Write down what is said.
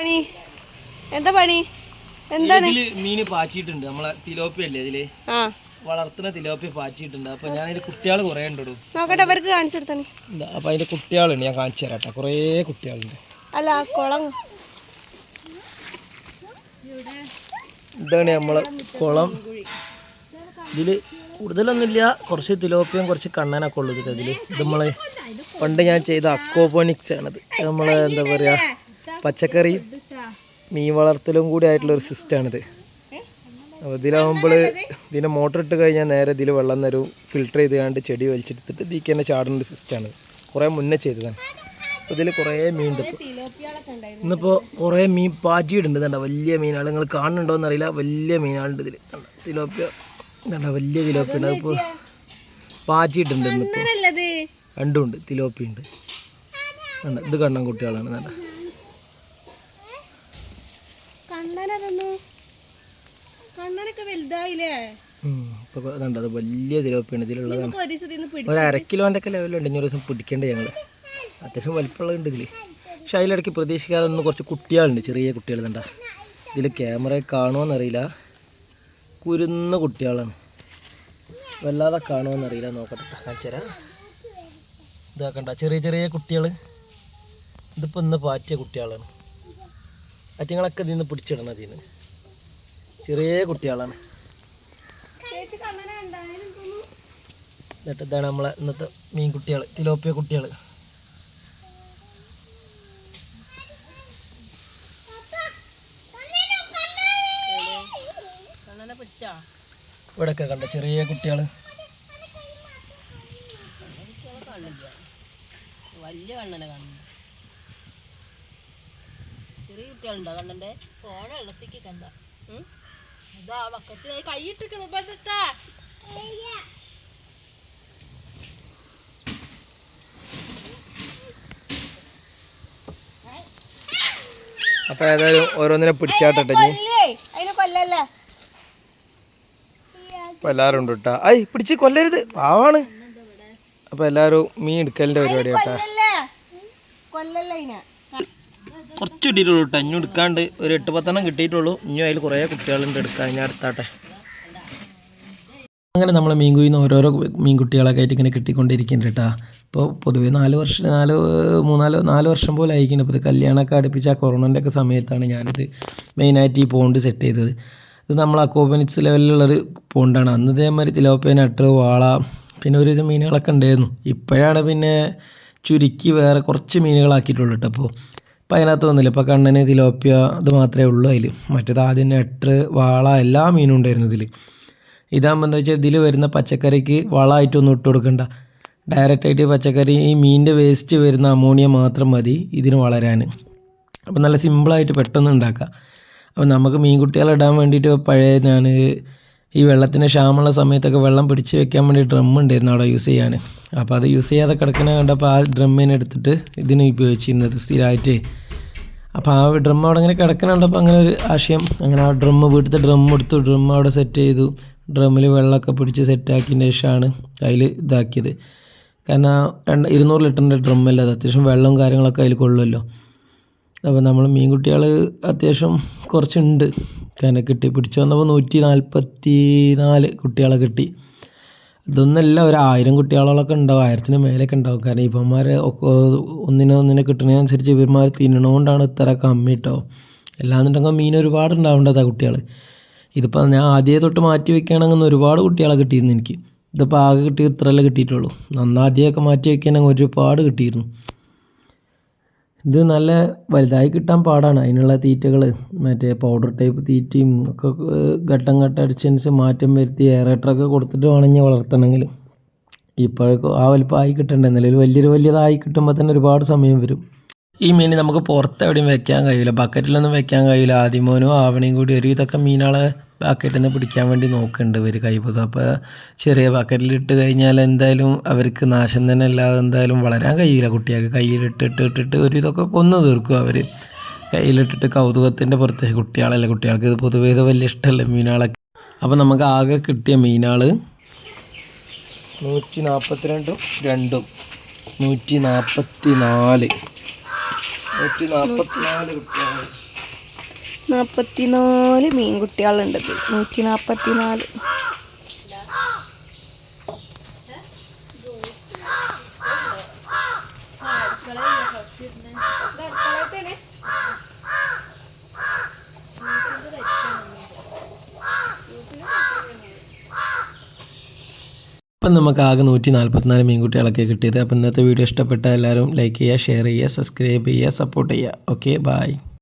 പണി? എന്താ പണി? എന്താണ്? ഇതിൽ മീന് പാച്ചിട്ടുണ്ട് നമ്മളെ തിലോപ്പി അല്ലേ ഇതിൽ? വളർത്തുന്ന തിലോപ്പി പാച്ചിട്ടുണ്ട് അപ്പൊ ഞാൻ അതിന്റെ കുട്ടികൾ കുറെ ഉണ്ടോ നോക്കട്ടെ അവർക്ക് കാണിച്ചു കൊടുത്തണി. അപ്പൊ അതിന്റെ കുട്ടികളുണ്ട്. ഞാൻ കാണിച്ചു തരാട്ടെ കുറേ കുട്ടികളുണ്ട്. അല്ല കുളം. ഇതാണ് നമ്മളെ കുളം. ഇതിൽ കൂടുതലൊന്നുമില്ല. കുറച്ച് തിലോപ്പിയും കുറച്ച് കണ്ണനൊക്കെ ഉള്ളത് ഇതിൽ ഇതിൽ. ഇത് നമ്മൾ പണ്ട് ഞാൻ ചെയ്ത അക്കോപോണിക്സ് ആണത് നമ്മളെ എന്താ പറയാ പച്ചക്കറി മീൻ വളർത്തലും കൂടി ആയിട്ടുള്ള ഒരു സിസ്റ്റമാണിത് അപ്പോൾ ഇതിലാവുമ്പോൾ ഇതിനെ മോട്ടർ ഇട്ട് കഴിഞ്ഞാൽ നേരെ ഇതിൽ വെള്ളം തരും ഫിൽട്ടർ ചെയ്ത് കണ്ട് ചെടി വലിച്ചെടുത്തിട്ട് ഇതിലേക്ക് തന്നെ ചാടുന്ന ഒരു സിസ്റ്റമാണ് കുറേ മുന്നേ ചെയ്തതാണ്. അപ്പോൾ ഇതിൽ കുറേ മീൻ ഉണ്ട്. ഇന്നിപ്പോൾ കുറേ മീൻ പാറ്റിയിട്ടുണ്ട് കണ്ട? വലിയ മീനാണ് നിങ്ങൾ കാണുന്നുണ്ടോ എന്നറിയില്ല വലിയ മീനാളുണ്ട് ഇതിൽ കണ്ട? തിലോപ്പിയ കണ്ട? വലിയ തിലോപ്പിയ ഉണ്ട് അതിപ്പോൾ പാറ്റിയിട്ടുണ്ട് ഇന്നിപ്പോൾ രണ്ടുമുണ്ട് തിലോപ്പിയുണ്ട് കണ്ട? ഇത് കണ്ണൻ കുട്ടികളാണ് കണ്ട? കണ്ണനതൊന്നു കണ്ണനൊക്കെ വലുതായില്ലേ? അത് വലിയ തിലോപ്പിയാണ് ഇതിലുള്ളതാണ് ഒരു അര കിലോന്റെ ഒക്കെ ലെവലുണ്ട് ഇനി ഒരു ദിവസം പിടിക്കേണ്ട ഞങ്ങൾ അത്യാവശ്യം വലിപ്പമുള്ളതുണ്ട് ഇതിൽ പക്ഷെ അതിലിടയ്ക്ക് പ്രതീക്ഷിക്കാതെ ഒന്ന് കുറച്ച് കുട്ടികളുണ്ട് ചെറിയ കുട്ടികൾ കണ്ട. ഇതിൽ ക്യാമറ കാണുമോയെന്നറിയില്ല കുരുന്ന കുട്ടികളാണ്. വല്ലാതെ കാണുമോയെന്നറിയില്ല നോക്കട്ടെ. കാണിച്ചുതരാം ഇതാ കണ്ട ചെറിയ ചെറിയ കുട്ടികൾ ഇതിപ്പോൾ ഇന്ന് പാറ്റിയ കുട്ടികളാണ്. അറ്റങ്ങളൊക്കെ ഇതിൽ നിന്ന് പിടിച്ചിടണം അതിൽ നിന്ന് ചെറിയ കുട്ടികളാണ്. എന്നിട്ട് ഇതാണ് നമ്മളെ ഇന്നത്തെ മീൻ കുട്ടികൾ തിലോപ്പിയ കുട്ടികൾ ഇവിടെയൊക്കെ കണ്ട ചെറിയ കുട്ടികൾ വലിയ കണ്ണനെ കാണുന്നു ചെറിയ കുട്ടികളുണ്ടോ? കണ്ണന്റെ ഫോൺ വെള്ളത്തേക്ക് കണ്ട? അതാ പക്കത്തിൽ കൈയിട്ട് പെട്ടാ അപ്പൊ ഏതായാലും ഓരോന്നിനെ പിടിച്ചാട്ടെ ഉണ്ട് കേട്ടോ ഐ പിടിച്ച് കൊല്ലരുത്. പാവാണ്. അപ്പൊ എല്ലാരും മീൻ എടുക്കലിന്റെ പരിപാടി കേട്ടാ കൊല്ലല്ലേ? കുറച്ച് കിട്ടിയിട്ടുള്ളൂ കേട്ടോ ഇനി എടുക്കാണ്ട് ഒരു എട്ട് പത്തെണ്ണം കിട്ടിയിട്ടുള്ളൂ. ഇനി അതിൽ കുറേ കുട്ടികളുണ്ട് എടുക്കാൻ. ഞാൻ എടുത്താട്ടെ അങ്ങനെ നമ്മൾ മീൻകുയിൽ നിന്ന് ഓരോരോ മീൻകുട്ടികളൊക്കെ ആയിട്ട് ഇങ്ങനെ കിട്ടിക്കൊണ്ടിരിക്കുന്നുണ്ട് കേട്ടോ ഇപ്പോൾ പൊതുവെ നാല് വർഷം നാല് മൂന്നാൽ നാല് വർഷം പോലെ ആയിരിക്കുന്നു ഇപ്പോൾ ഇത് കല്യാണമൊക്കെ അടുപ്പിച്ച് ആ കൊറോണന്റെ ഒക്കെ സമയത്താണ് ഞാനിത് മെയിനായിട്ട് ഈ പോണ്ട് സെറ്റ് ചെയ്തത്. ഇത് നമ്മൾ അക്കോബനിക്സ് ലെവലിലുള്ളൊരു പോണ്ടാണ്. അന്ന് ഇതേമാതിരി തിലോപ്പേൻ അട്ട് വാള പിന്നെ ഒരു മീനുകളൊക്കെ ഉണ്ടായിരുന്നു. ഇപ്പോഴാണ് പിന്നെ ചുരുക്കി വേറെ കുറച്ച് മീനുകളാക്കിയിട്ടുള്ളൂ കേട്ടോ അപ്പോൾ ഇപ്പം അതിനകത്ത് വന്നില്ല. ഇപ്പോൾ കണ്ണന് തിലോപ്പിയ ഇത് മാത്രമേ ഉള്ളൂ അതിൽ മറ്റേത് ആദ്യം നെട്ടർ വാള എല്ലാ മീനും ഉണ്ടായിരുന്നു ഇതിൽ ഇതാകുമ്പോൾ എന്താ വെച്ചാൽ ഇതിൽ വരുന്ന പച്ചക്കറിക്ക് വളമായിട്ടൊന്നും ഇട്ട് കൊടുക്കണ്ട. ഡയറക്റ്റായിട്ട് പച്ചക്കറി ഈ മീനിന്റെ വേസ്റ്റ് വരുന്ന അമോണിയ മാത്രം മതി ഇതിന് വളരാൻ അപ്പോൾ നല്ല സിമ്പിളായിട്ട് പെട്ടെന്ന് ഉണ്ടാക്കാം. അപ്പോൾ നമുക്ക് മീൻകുട്ടികളെ ഇടാൻ വേണ്ടിയിട്ട് പഴയ ഞാൻ ഈ വെള്ളത്തിന് ക്ഷാമമുള്ള സമയത്തൊക്കെ വെള്ളം പിടിച്ച് വെക്കാൻ വേണ്ടി ഡ്രം ഉണ്ടായിരുന്നു അവിടെ യൂസ് ചെയ്യാൻ. അപ്പോൾ അത് യൂസ് ചെയ്യാതെ കിടക്കുന്ന കണ്ടപ്പോൾ ആ ഡ്രമ്മിനെ എടുത്തിട്ട് ഇതിന് ഉപയോഗിച്ചിരുന്നത് സ്ഥിരമായിട്ട്. അപ്പോൾ ആ ഡ്രം അവിടെ ഇങ്ങനെ കിടക്കണുണ്ടപ്പോൾ അങ്ങനെ ഒരു ആശയം അങ്ങനെ ആ ഡ്രം വീട്ടിലത്തെ ഡ്രം എടുത്തു ഡ്രം അവിടെ സെറ്റ് ചെയ്തു. ഡ്രമ്മിൽ വെള്ളമൊക്കെ പിടിച്ച് സെറ്റാക്കിയതിന് ശേഷമാണ് അതിൽ ഇതാക്കിയത്. കാരണം രണ്ട് ഇരുന്നൂറ് ലിറ്ററിന്റെ ഡ്രമ്മല്ല അത് അത്യാവശ്യം വെള്ളവും കാര്യങ്ങളൊക്കെ അതിൽ കൊള്ളുമല്ലോ. അപ്പോൾ നമ്മൾ മീൻകുട്ടികൾ അത്യാവശ്യം കുറച്ചുണ്ട്. കാരണം കിട്ടി. പിടിച്ചു വന്നപ്പോൾ നൂറ്റി നാൽപ്പത്തി നാല് കുട്ടികളെ കിട്ടി. ഇതൊന്നല്ല ഒരു ആയിരം കുട്ടികളൊക്കെ ഉണ്ടാവും ആയിരത്തിന് മേലെയൊക്കെ ഉണ്ടാവും. കാരണം ഇവന്മാരെ ഒക്കെ ഒന്നിനെ ഒന്നിനെ കിട്ടുന്നതിനനുസരിച്ച് ഇവന്മാർ തിന്നണോണ്ടാണ് ഇത്ര കമ്മി കേട്ടോ അല്ലാന്നുണ്ടെങ്കിൽ മീൻ ഒരുപാട് ഉണ്ടാവേണ്ടതാ കുട്ടികൾ ഇതിപ്പോൾ ഞാൻ ആദ്യം തൊട്ട് മാറ്റി വെക്കുകയാണെങ്കിൽ ഒരുപാട് കുട്ടികളെ കിട്ടിയിരുന്നു എനിക്ക്. ഇതിപ്പോൾ ആകെ കിട്ടി ഇത്രയല്ലേ കിട്ടിയിട്ടുള്ളൂ. നന്നാദ്യമൊക്കെ മാറ്റി വെക്കുകയാണെങ്കിൽ ഒരുപാട് കിട്ടിയിരുന്നു. ഇത് നല്ല വലുതായി കിട്ടാൻ പാടാണ്. അതിനുള്ള തീറ്റകൾ മറ്റേ പൗഡർ ടൈപ്പ് തീറ്റയും ഒക്കെ ഘട്ടം ഘട്ടം അടിച്ചനുസരിച്ച് മാറ്റം വരുത്തി എയറേറ്ററൊക്കെ കൊടുത്തിട്ട് വേണമെങ്കിൽ വളർത്തണമെങ്കിൽ ഇപ്പോഴൊക്കെ ആ വലിപ്പം ആയി കിട്ടണ്ടേ? നിലവിൽ വലിയൊരു വലിയതായി കിട്ടുമ്പോൾ തന്നെ ഒരുപാട് സമയം വരും. ഈ മീൻ നമുക്ക് പുറത്ത് എവിടെയും വെക്കാൻ കഴിയില്ല. ബക്കറ്റിലൊന്നും വെക്കാൻ കഴിയില്ല. ആദ്യമോനും ആവണയും കൂടി ഒരു ഇതൊക്കെ മീനുകളെ ബക്കറ്റിൽ നിന്ന് പിടിക്കാൻ വേണ്ടി നോക്കുന്നുണ്ട് ഇവർ കൈപ്പതും അപ്പോൾ ചെറിയ ബക്കറ്റിലിട്ട് കഴിഞ്ഞാൽ എന്തായാലും അവർക്ക് നാശം തന്നെ അല്ലാതെ എന്തായാലും വളരാൻ കഴിയില്ല കുട്ടികൾക്ക്. കയ്യിലിട്ടിട്ട് ഇട്ടിട്ട് ഒരു ഇതൊക്കെ കൊന്നു തീർക്കും അവർ കയ്യിലിട്ടിട്ട് കൗതുകത്തിന്റെ പുറത്ത് കുട്ടികളല്ല കുട്ടികൾക്ക് ഇത് പൊതുവേ ഇത് വലിയ ഇഷ്ടമല്ല മീനുകളൊക്കെ. അപ്പോൾ നമുക്ക് ആകെ കിട്ടിയ മീനുകൾ നൂറ്റി നാൽപ്പത്തിരണ്ടും രണ്ടും. നൂറ്റി നാൽപ്പത്തി നാല് നൂറ്റി നാൽപ്പത്തി നാല് കുട്ടികൾ നാൽപ്പത്തിനാല് മീൻകുട്ടികളുണ്ട്. നൂറ്റി നാൽപ്പത്തിനാല് അപ്പം നമുക്ക് ആകെ നൂറ്റി നാൽപ്പത്തിനാല് മീൻകുട്ടികളൊക്കെ കിട്ടിയത്. അപ്പം ഇന്നത്തെ വീഡിയോ ഇഷ്ടപ്പെട്ട എല്ലാവരും ലൈക്ക് ചെയ്യുക ഷെയർ ചെയ്യുക സബ്സ്ക്രൈബ് ചെയ്യുക സപ്പോർട്ട് ചെയ്യുക. Okay bye